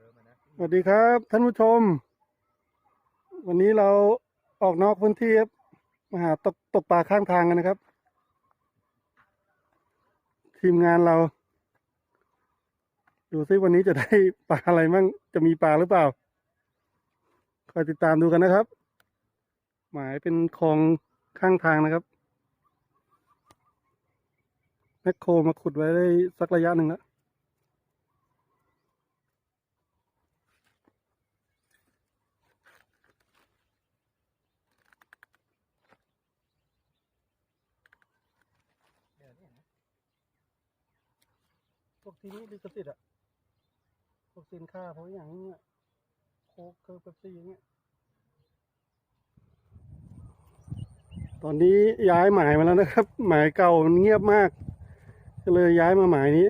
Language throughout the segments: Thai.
สวัสดีครับ ท่านผู้ชม วันนี้เราออกนอกพื้นที่ครับมาหาตกตกปลาข้างทางกันนะครับ ทีมงานเรา ดูซิวันนี้จะได้ปลาอะไรมั่งจะมีปลาหรือเปล่าคอยติดตามดูกันนะครับ หมายเป็นคลองข้างทางนะครับแมคโครมาขุดไว้ได้สักระยะหนึ่งแล้ว พวกที่นี่ลิขสิทธิ์อะพวกสินค้าเพราะอย่างนี้อะโคกเคอร์เปปซี่อย่างเงี้ย ตอนนี้ย้ายหมายมาแล้วนะครับ หมายเก่ามันเงียบมาก ก็เลยย้ายมาหมายนี้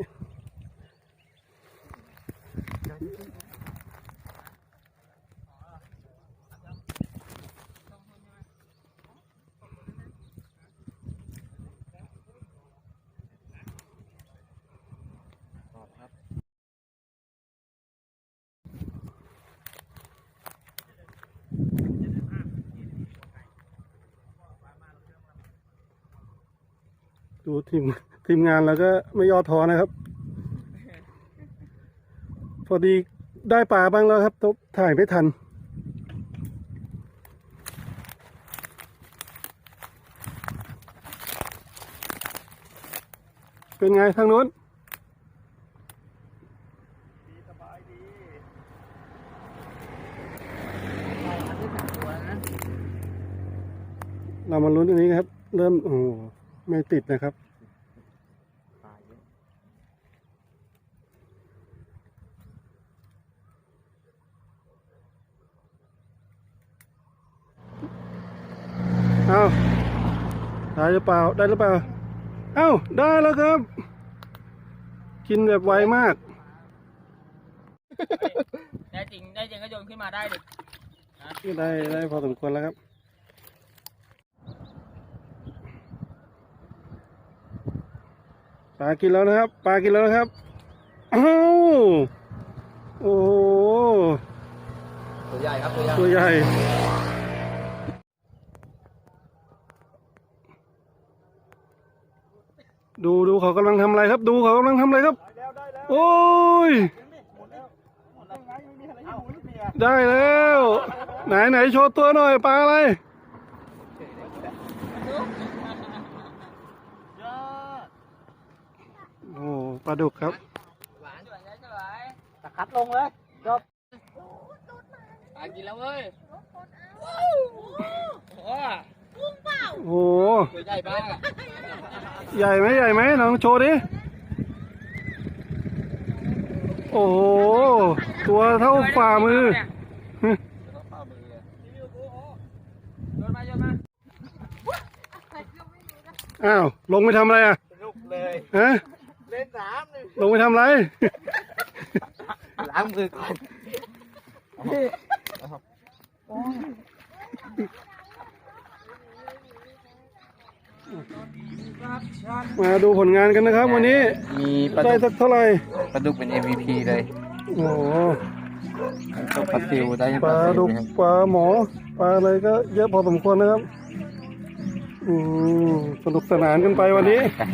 ดูทีมทีมงานแล้วก็ไม่ย่อท้อนะครับ พอดีได้ปลาบ้างแล้วครับแตถ่ายไม่ทัน เป็นไงทางนู้นเรามาลุ้นอันนี้ครับ เริ่ม โอ้โห ไม่ติดนะครับเอาได้หรือเปล่า ได้หรือเปล่า เอ้า ได้แล้วครับ กินแบบไวมาก ได้จริงได้จริงก็โยนขึ้นมาได้ดิ ได้ได้พอสมควรแล้วครับ ปลากินแล้วนะครับ ปลากินแล้วนะครับอ้าวโอ้โหตัวใหญ่ครับตัวใหญ่ตัวใหญ่ดูดูเขากำลังทำอะไรครับ ดูเขากำลังทำอะไรครับ โอ้ย ได้แล้ว ไหนไหนโชว์ตัวหน่อยปลาอะไร โอ้ ปลาดุกครับหวานสวยสวยตะคัดลงเลยจบปลากินแล้วเว้ยโอ้โหโอ้โหใหญ่มากใหญ่ไหมใหญ่ไหมลองโชว์ดิ โอ้โห ตัวเท่าฝ่ามืออ้าว ลงไปทำอะไรอะลุกเลยฮะ เล่นน้ำเลยลงไปทำอะไร ล้างมือก่อนมาดูผลงานกันนะครับ วันนี้มีปลาได้ดุกสักเท่าไหร่ปลาดุกเป็น MVP เลยโอ้โหตกปลาซิวได้ยังปปลาลาซิวดุกนะครับปลาหมอปลาอะไรก็เยอะพอสมควรนะครับอืมสนุกสนานกันไปวันนี้ ใช่